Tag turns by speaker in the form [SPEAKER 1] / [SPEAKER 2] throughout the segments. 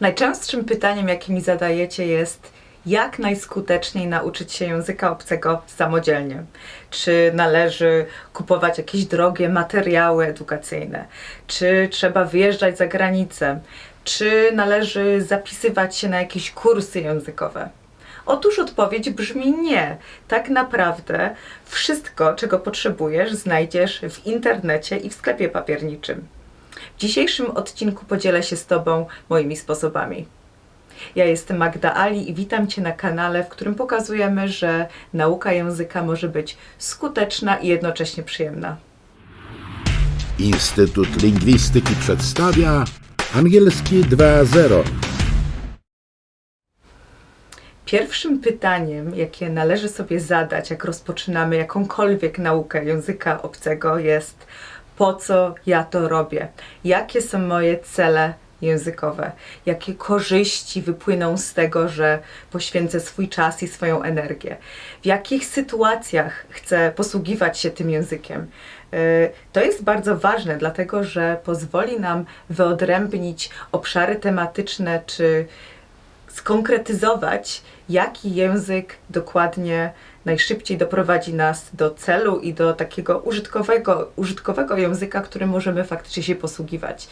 [SPEAKER 1] Najczęstszym pytaniem, jakie mi zadajecie, jest, jak najskuteczniej nauczyć się języka obcego samodzielnie? Czy należy kupować jakieś drogie materiały edukacyjne? Czy trzeba wyjeżdżać za granicę? Czy należy zapisywać się na jakieś kursy językowe? Otóż odpowiedź brzmi nie. Tak naprawdę wszystko, czego potrzebujesz, znajdziesz w internecie i w sklepie papierniczym. W dzisiejszym odcinku podzielę się z Tobą moimi sposobami. Ja jestem Magda Ali i witam Cię na kanale, w którym pokazujemy, że nauka języka może być skuteczna i jednocześnie przyjemna.
[SPEAKER 2] Instytut Lingwistyki przedstawia Angielski 2.0.
[SPEAKER 1] Pierwszym pytaniem, jakie należy sobie zadać, jak rozpoczynamy jakąkolwiek naukę języka obcego, jest: po co ja to robię? Jakie są moje cele językowe? Jakie korzyści wypłyną z tego, że poświęcę swój czas i swoją energię? W jakich sytuacjach chcę posługiwać się tym językiem? Yy, To jest bardzo ważne, dlatego że pozwoli nam wyodrębnić obszary tematyczne czy skonkretyzować, jaki język dokładnie najszybciej doprowadzi nas do celu i do takiego użytkowego, użytkowego języka, którym możemy faktycznie się posługiwać.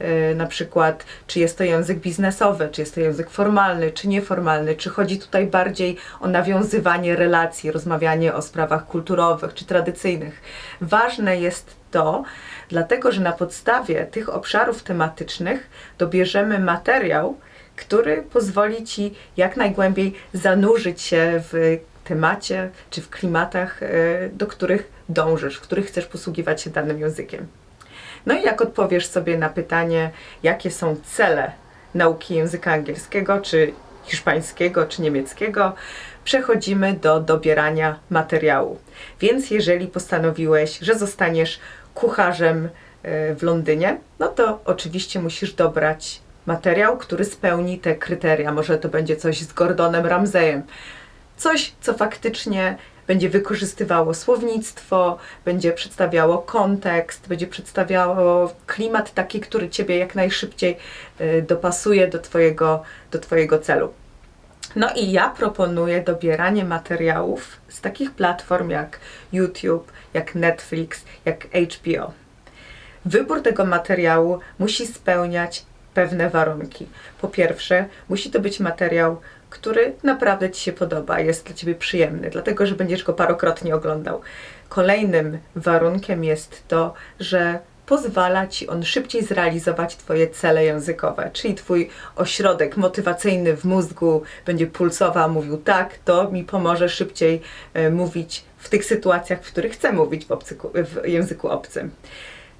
[SPEAKER 1] Yy, na przykład, czy jest to język biznesowy, czy jest to język formalny, czy nieformalny, czy chodzi tutaj bardziej o nawiązywanie relacji, rozmawianie o sprawach kulturowych czy tradycyjnych. Ważne jest to, dlatego że na podstawie tych obszarów tematycznych dobierzemy materiał, który pozwoli Ci jak najgłębiej zanurzyć się w temacie czy w klimatach, e, do których dążysz, w których chcesz posługiwać się danym językiem. No i jak odpowiesz sobie na pytanie, jakie są cele nauki języka angielskiego, czy hiszpańskiego, czy niemieckiego, przechodzimy do dobierania materiału. Więc jeżeli postanowiłeś, że zostaniesz kucharzem e, w Londynie, no to oczywiście musisz dobrać materiał, który spełni te kryteria. Może to będzie coś z Gordonem Ramseyem. Coś, co faktycznie będzie wykorzystywało słownictwo, będzie przedstawiało kontekst, będzie przedstawiało klimat taki, który Ciebie jak najszybciej y, dopasuje do Twojego, do twojego celu. No i ja proponuję dobieranie materiałów z takich platform jak YouTube, jak Netflix, jak HBO. Wybór tego materiału musi spełniać pewne warunki. Po pierwsze, musi to być materiał, który naprawdę Ci się podoba, jest dla Ciebie przyjemny, dlatego że będziesz go parokrotnie oglądał. Kolejnym warunkiem jest to, że pozwala Ci on szybciej zrealizować Twoje cele językowe, czyli Twój ośrodek motywacyjny w mózgu będzie pulsował, mówił tak, to mi pomoże szybciej e, mówić w tych sytuacjach, w których chcę mówić w, obcyku, w języku obcym.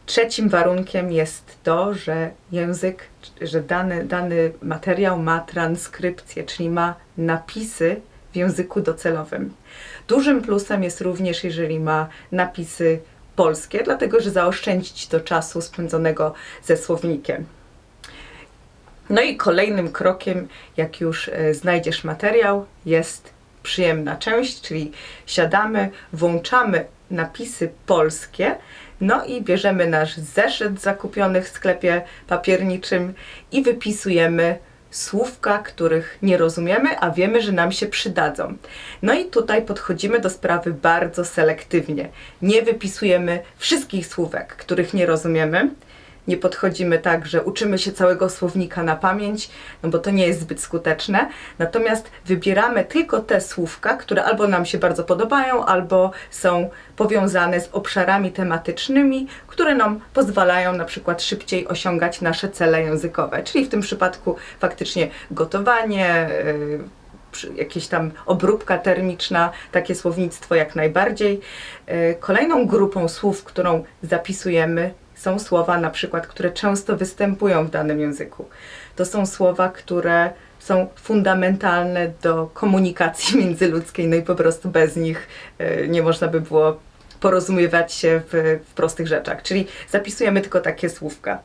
[SPEAKER 1] Trzecim warunkiem jest to, że język, że dany, dany materiał ma transkrypcję, czyli ma napisy w języku docelowym. Dużym plusem jest również, jeżeli ma napisy polskie, dlatego że zaoszczędzić to czasu spędzonego ze słownikiem. No i kolejnym krokiem, jak już e, znajdziesz materiał, jest przyjemna część, czyli siadamy, włączamy napisy polskie, no i bierzemy nasz zeszyt zakupiony w sklepie papierniczym i wypisujemy słówka, których nie rozumiemy, a wiemy, że nam się przydadzą. No i tutaj podchodzimy do sprawy bardzo selektywnie. Nie wypisujemy wszystkich słówek, których nie rozumiemy, nie podchodzimy tak, że uczymy się całego słownika na pamięć, no bo to nie jest zbyt skuteczne. Natomiast wybieramy tylko te słówka, które albo nam się bardzo podobają, albo są powiązane z obszarami tematycznymi, które nam pozwalają na przykład szybciej osiągać nasze cele językowe. Czyli w tym przypadku faktycznie gotowanie, yy, jakieś tam obróbka termiczna, takie słownictwo jak najbardziej. Yy, Kolejną grupą słów, którą zapisujemy, są słowa na przykład, które często występują w danym języku. To są słowa, które są fundamentalne do komunikacji międzyludzkiej, no i po prostu bez nich e, nie można by było porozumiewać się w, w prostych rzeczach. Czyli zapisujemy tylko takie słówka.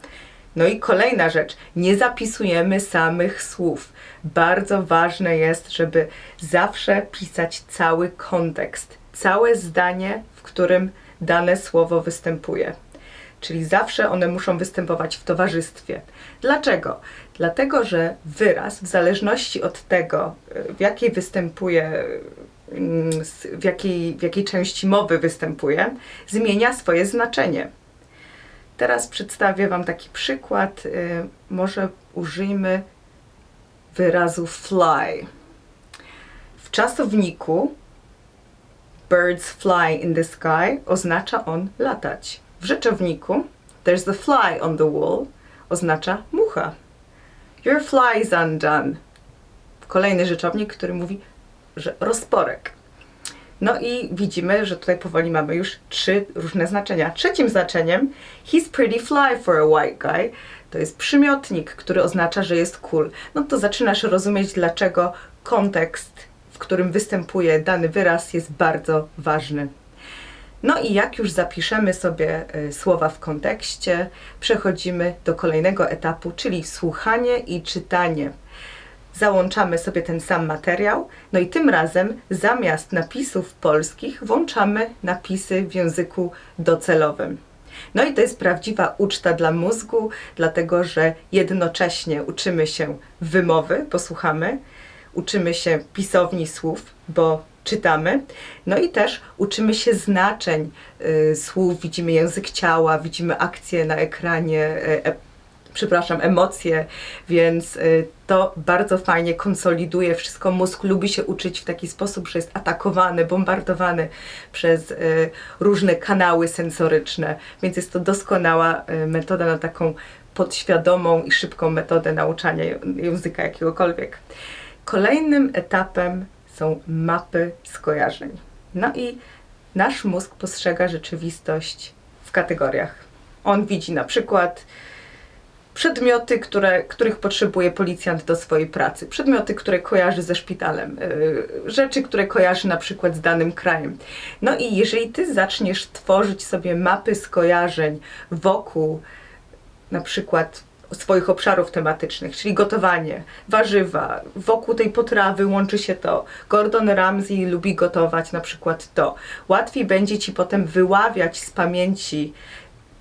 [SPEAKER 1] No i kolejna rzecz, nie zapisujemy samych słów. Bardzo ważne jest, żeby zawsze pisać cały kontekst, całe zdanie, w którym dane słowo występuje. Czyli zawsze one muszą występować w towarzystwie. Dlaczego? Dlatego, że wyraz, w zależności od tego, w jakiej występuje, mm, w jakiej, w jakiej części mowy występuje, zmienia swoje znaczenie. Teraz przedstawię Wam taki przykład. y, Może użyjmy wyrazu fly. W czasowniku birds fly in the sky oznacza on latać. W rzeczowniku there's a fly on the wall oznacza mucha. Your fly's undone. Kolejny rzeczownik, który mówi, że rozporek. No i widzimy, że tutaj powoli mamy już trzy różne znaczenia. Trzecim znaczeniem he's pretty fly for a white guy to jest przymiotnik, który oznacza, że jest cool. No to zaczynasz rozumieć, dlaczego kontekst, w którym występuje dany wyraz, jest bardzo ważny. No i jak już zapiszemy sobie y, słowa w kontekście, przechodzimy do kolejnego etapu, czyli słuchanie i czytanie. Załączamy sobie ten sam materiał, no i tym razem zamiast napisów polskich włączamy napisy w języku docelowym. No i to jest prawdziwa uczta dla mózgu, dlatego że jednocześnie uczymy się wymowy, posłuchamy, uczymy się pisowni słów, bo czytamy, no i też uczymy się znaczeń y, słów, widzimy język ciała, widzimy akcje na ekranie, e, e, przepraszam, emocje, więc y, to bardzo fajnie konsoliduje wszystko. Mózg lubi się uczyć w taki sposób, że jest atakowany, bombardowany przez y, różne kanały sensoryczne, więc jest to doskonała y, metoda na taką podświadomą i szybką metodę nauczania języka jakiegokolwiek. Kolejnym etapem są mapy skojarzeń. No i nasz mózg postrzega rzeczywistość w kategoriach. On widzi na przykład przedmioty, które, których potrzebuje policjant do swojej pracy, przedmioty, które kojarzy ze szpitalem, yy, rzeczy, które kojarzy na przykład z danym krajem. No i jeżeli ty zaczniesz tworzyć sobie mapy skojarzeń wokół na przykład swoich obszarów tematycznych, czyli gotowanie, warzywa, wokół tej potrawy łączy się to. Gordon Ramsay lubi gotować na przykład to. Łatwiej będzie ci potem wyławiać z pamięci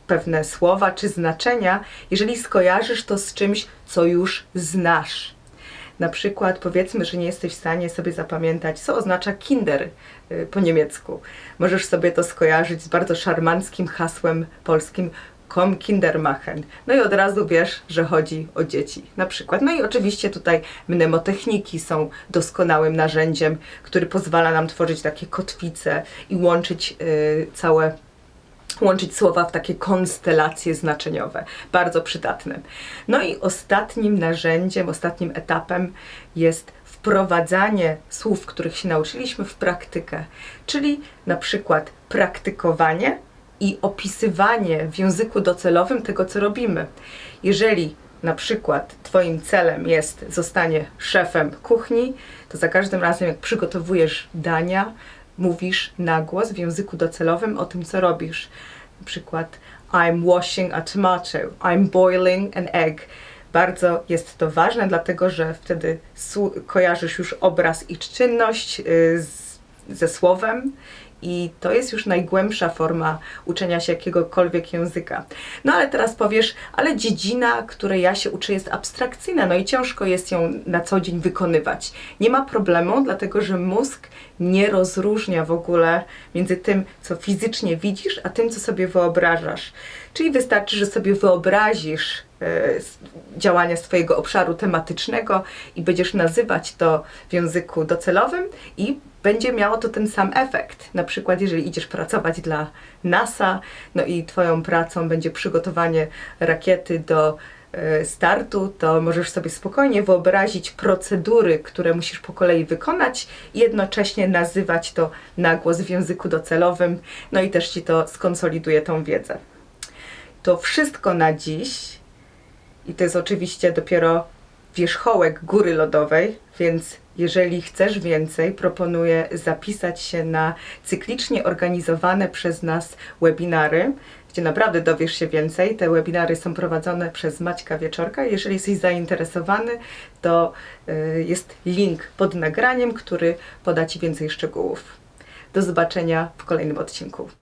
[SPEAKER 1] pewne słowa czy znaczenia, jeżeli skojarzysz to z czymś, co już znasz. Na przykład powiedzmy, że nie jesteś w stanie sobie zapamiętać, co oznacza Kinder y, po niemiecku. Możesz sobie to skojarzyć z bardzo szarmanckim hasłem polskim Komm Kindermachen. No i od razu wiesz, że chodzi o dzieci na przykład. No i oczywiście tutaj mnemotechniki są doskonałym narzędziem, który pozwala nam tworzyć takie kotwice i łączyć y, całe łączyć słowa w takie konstelacje znaczeniowe. Bardzo przydatne. No i ostatnim narzędziem, ostatnim etapem jest wprowadzanie słów, których się nauczyliśmy w praktykę, czyli na przykład praktykowanie i opisywanie w języku docelowym tego, co robimy. Jeżeli na przykład Twoim celem jest zostanie szefem kuchni, to za każdym razem, jak przygotowujesz dania, mówisz na głos w języku docelowym o tym, co robisz. Na przykład I'm washing a tomato, I'm boiling an egg. Bardzo jest to ważne, dlatego że wtedy kojarzysz już obraz i czynność y, z, ze słowem i to jest już najgłębsza forma uczenia się jakiegokolwiek języka. No ale teraz powiesz, ale dziedzina, której ja się uczę, jest abstrakcyjna, no i ciężko jest ją na co dzień wykonywać. Nie ma problemu, dlatego że mózg nie rozróżnia w ogóle między tym, co fizycznie widzisz, a tym, co sobie wyobrażasz. Czyli wystarczy, że sobie wyobrazisz e, działania swojego obszaru tematycznego i będziesz nazywać to w języku docelowym i będzie miało to ten sam efekt. Na przykład, jeżeli idziesz pracować dla NASA, no i Twoją pracą będzie przygotowanie rakiety do e, startu, to możesz sobie spokojnie wyobrazić procedury, które musisz po kolei wykonać i jednocześnie nazywać to na głos w języku docelowym, no i też Ci to skonsoliduje tą wiedzę. To wszystko na dziś i to jest oczywiście dopiero wierzchołek góry lodowej, więc jeżeli chcesz więcej, proponuję zapisać się na cyklicznie organizowane przez nas webinary, gdzie naprawdę dowiesz się więcej. Te webinary są prowadzone przez Maćka Wieczorka. Jeżeli jesteś zainteresowany, to y, jest link pod nagraniem, który poda Ci więcej szczegółów. Do zobaczenia w kolejnym odcinku.